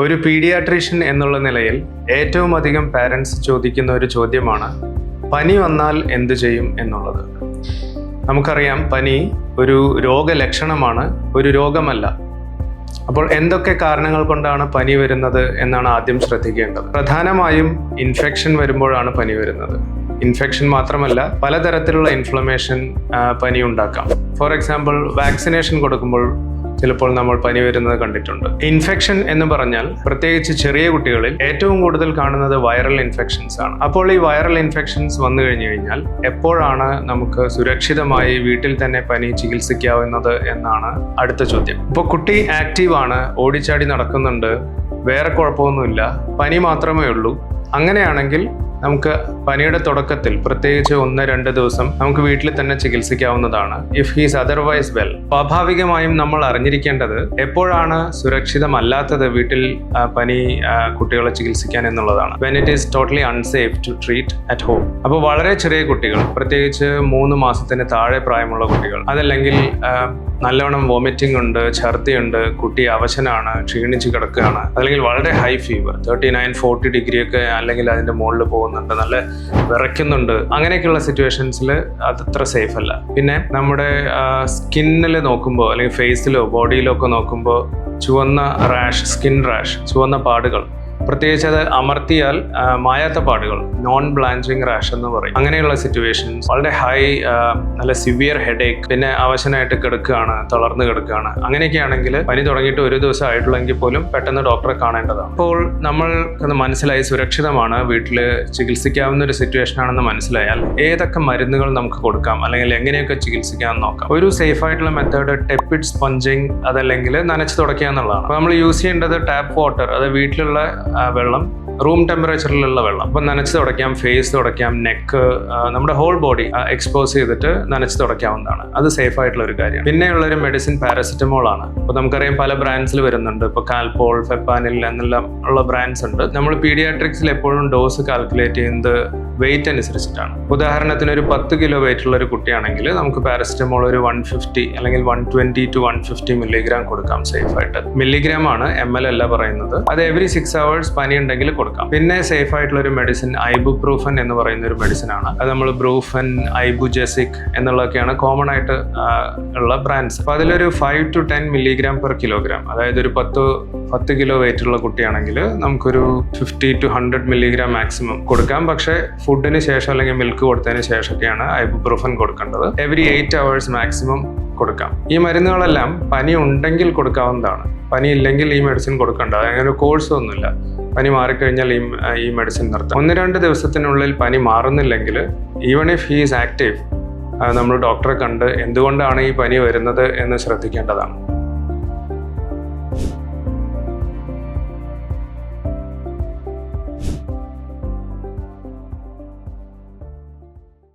ഒരു പീഡിയാട്രീഷ്യൻ എന്നുള്ള നിലയിൽ ഏറ്റവും അധികം പാരൻസ് ചോദിക്കുന്ന ഒരു ചോദ്യമാണ് പനി വന്നാൽ എന്ത് ചെയ്യും എന്നുള്ളത്. നമുക്കറിയാം പനി ഒരു രോഗലക്ഷണമാണ് ഒരു രോഗമല്ല. അപ്പോൾ എന്തൊക്കെ കാരണങ്ങൾ കൊണ്ടാണ് പനി വരുന്നത് എന്നാണ് ആദ്യം ശ്രദ്ധിക്കേണ്ടത്. പ്രധാനമായും ഇൻഫെക്ഷൻ വരുമ്പോഴാണ് പനി വരുന്നത്. ഇൻഫെക്ഷൻ മാത്രമല്ല പലതരത്തിലുള്ള ഇൻഫ്ലമേഷൻ പനി ഉണ്ടാക്കാം. ഫോർ എക്സാമ്പിൾ വാക്സിനേഷൻ കൊടുക്കുമ്പോൾ ചിലപ്പോൾ നമ്മൾ പനി വരുന്നത് കണ്ടിട്ടുണ്ട്. ഇൻഫെക്ഷൻ എന്ന് പറഞ്ഞാൽ പ്രത്യേകിച്ച് ചെറിയ കുട്ടികളിൽ ഏറ്റവും കൂടുതൽ കാണുന്നത് വൈറൽ ഇൻഫെക്ഷൻസ് ആണ്. അപ്പോൾ ഈ വൈറൽ ഇൻഫെക്ഷൻസ് വന്നു കഴിഞ്ഞു കഴിഞ്ഞാൽ എപ്പോഴാണ് നമുക്ക് സുരക്ഷിതമായി വീട്ടിൽ തന്നെ പനി ചികിത്സിക്കാവുന്നത് എന്നാണ് അടുത്ത ചോദ്യം. ഇപ്പോൾ കുട്ടി ആക്റ്റീവ് ആണ് ഓടിച്ചാടി നടക്കുന്നുണ്ട് വേറെ കുഴപ്പമൊന്നുമില്ല പനി മാത്രമേ ഉള്ളൂ. അങ്ങനെയാണെങ്കിൽ നമുക്ക് പനിയുടെ തുടക്കത്തിൽ പ്രത്യേകിച്ച് ഒന്ന് രണ്ട് ദിവസം നമുക്ക് വീട്ടിൽ തന്നെ ചികിത്സിക്കാവുന്നതാണ്. ഇഫ് ഹീസ് അതർവൈസ് വെൽ സ്വാഭാവികമായും നമ്മൾ അറിഞ്ഞിരിക്കേണ്ടത് എപ്പോഴാണ് സുരക്ഷിതമല്ലാത്തത് വീട്ടിൽ പനി കുട്ടികളെ ചികിത്സിക്കാൻ എന്നുള്ളതാണ്. When it is totally unsafe to treat at home അപ്പോൾ വളരെ ചെറിയ കുട്ടികൾ പ്രത്യേകിച്ച് മൂന്ന് മാസത്തിന് താഴെ പ്രായമുള്ള കുട്ടികൾ. അതല്ലെങ്കിൽ നല്ലവണ്ണം വോമിറ്റിംഗ് ഉണ്ട് ഛർദിയുണ്ട് കുട്ടി അവശനാണ് ക്ഷീണിച്ച് കിടക്കുകയാണ് അല്ലെങ്കിൽ വളരെ high fever thirty nine forty degree ഒക്കെ അല്ലെങ്കിൽ അതിന്റെ മുകളിൽ പോകുന്നുണ്ട്. നല്ല വിറയ്ക്കുന്നുണ്ട്. അങ്ങനെയൊക്കെയുള്ള സിറ്റുവേഷൻസിൽ അതത്ര സേഫ് അല്ല. പിന്നെ നമ്മുടെ സ്കിന്നിൽ നോക്കുമ്പോൾ അല്ലെങ്കിൽ ഫേസിലോ ബോഡിയിലോ ഒക്കെ നോക്കുമ്പോൾ ചുവന്ന റാഷ് സ്കിൻ റാഷ് ചുവന്ന പാടുകൾ പ്രത്യേകിച്ച് അത് അമർത്തിയാൽ മായാത്ത പാടുകൾ നോൺ ബ്ലാഞ്ചിങ് റാഷ് എന്ന് പറയും. അങ്ങനെയുള്ള സിറ്റുവേഷൻസ് വളരെ ഹൈ നല്ല സിവിയർ ഹെഡേക്ക് പിന്നെ അവശനായിട്ട് കിടക്കുകയാണ് തളർന്നു കിടക്കുകയാണ്. അങ്ങനെയൊക്കെ ആണെങ്കിൽ പനി തുടങ്ങിയിട്ട് ഒരു ദിവസം ആയിട്ടുള്ളെങ്കിൽ പോലും പെട്ടെന്ന് ഡോക്ടറെ കാണേണ്ടതാണ്. അപ്പോൾ നമ്മൾ മനസ്സിലായി സുരക്ഷിതമാണ് വീട്ടിൽ ചികിത്സിക്കാവുന്ന ഒരു സിറ്റുവേഷൻ ആണെന്ന് മനസ്സിലായാൽ ഏതൊക്കെ മരുന്നുകൾ നമുക്ക് കൊടുക്കാം അല്ലെങ്കിൽ എങ്ങനെയൊക്കെ ചികിത്സിക്കാം എന്ന് നോക്കാം. ഒരു സേഫ് ആയിട്ടുള്ള മെത്തേഡ് ടെപ്പിഡ് സ്പഞ്ചിങ് അതല്ലെങ്കിൽ നനച്ച് തുടയ്ക്കുക എന്നുള്ളതാണ്. അപ്പോൾ നമ്മൾ യൂസ് ചെയ്യേണ്ടത് ടാപ്പ് വാട്ടർ അത് വീട്ടിലുള്ള വെള്ളം റൂം ടെമ്പറേച്ചറിലുള്ള വെള്ളം. അപ്പം നനച്ച് തുടയ്ക്കാം ഫേസ് തുടയ്ക്കാം നെക്ക് നമ്മുടെ ഹോൾ ബോഡി എക്സ്പോസ് ചെയ്തിട്ട് നനച്ച് തുടയ്ക്കാവുന്നതാണ്. അത് സേഫ് ആയിട്ടുള്ള ഒരു കാര്യമാണ് പിന്നെയുള്ള ഒരു മെഡിസിൻ പാരസിറ്റമോൾ ആണ്. അപ്പോൾ നമുക്കറിയാം പല ബ്രാൻഡ്സിൽ വരുന്നുണ്ട്. ഇപ്പോൾ കാൽപോൾ ഫെപ്പാനിൽ എന്നെല്ലാം ഉള്ള ബ്രാൻഡ്സ് ഉണ്ട്. നമ്മൾ പീഡിയാട്രിക്സിൽ എപ്പോഴും ഡോസ് കാൽക്കുലേറ്റ് ചെയ്യുന്നത് വെയിറ്റ് അനുസരിച്ചിട്ടാണ്. ഉദാഹരണത്തിന് ഒരു പത്ത് കിലോ വെയിറ്റ് ഉള്ള ഒരു കുട്ടിയാണെങ്കിൽ നമുക്ക് പാരസിറ്റമോൾ ഒരു വൺ ഫിഫ്റ്റി അല്ലെങ്കിൽ one twenty two one fifty milligram കൊടുക്കാം സേഫ് ആയിട്ട്. മില്ലിഗ്രാം ആണ് എം എൽ അല്ല പറയുന്നത്. അത് എവറി സിക്സ് അവേഴ്സ് പനി ഉണ്ടെങ്കിൽ കൊടുക്കാം. പിന്നെ സേഫ് ആയിട്ടുള്ള ഒരു മെഡിസിൻ ഐബുപ്രൂഫൻ എന്ന് പറയുന്ന ഒരു മെഡിസിൻ ആണ്. അത് നമ്മൾ ബ്രൂഫൻ ഐബുജെസിക് എന്നുള്ളതൊക്കെയാണ് കോമൺ ആയിട്ട് ഉള്ള ബ്രാൻഡ്സ് അപ്പൊ അതിലൊരു five to ten milligram per kilogram അതായത് ഒരു പത്ത് പത്ത് കിലോ വെയിറ്റ് ഉള്ള കുട്ടിയാണെങ്കിൽ നമുക്കൊരു fifty to hundred milligram maximum കൊടുക്കാം. പക്ഷേ ഫുഡിന് ശേഷം അല്ലെങ്കിൽ മിൽക്ക് കൊടുത്തതിന് ശേഷമൊക്കെയാണ് ഐബുപ്രൂഫൻ കൊടുക്കേണ്ടത്. എവറി എയ്റ്റ് അവേഴ്സ് മാക്സിമം കൊടുക്കാം. ഈ മരുന്നുകളെല്ലാം പനി ഉണ്ടെങ്കിൽ കൊടുക്കാവുന്നതാണ്. പനി ഇല്ലെങ്കിൽ ഈ മെഡിസിൻ കൊടുക്കേണ്ട. അങ്ങനെ ഒരു കോഴ്സ് ഒന്നുമില്ല. പനി മാറിക്കഴിഞ്ഞാൽ ഈ ഈ മെഡിസിൻ നിർത്താം. ഒന്ന് രണ്ട് ദിവസത്തിനുള്ളിൽ പനി മാറുന്നില്ലെങ്കിൽ even if he is active നമ്മൾ ഡോക്ടറെ കണ്ട് എന്തുകൊണ്ടാണ് ഈ പനി വരുന്നത് എന്ന് ശ്രദ്ധിക്കേണ്ടതാണ്.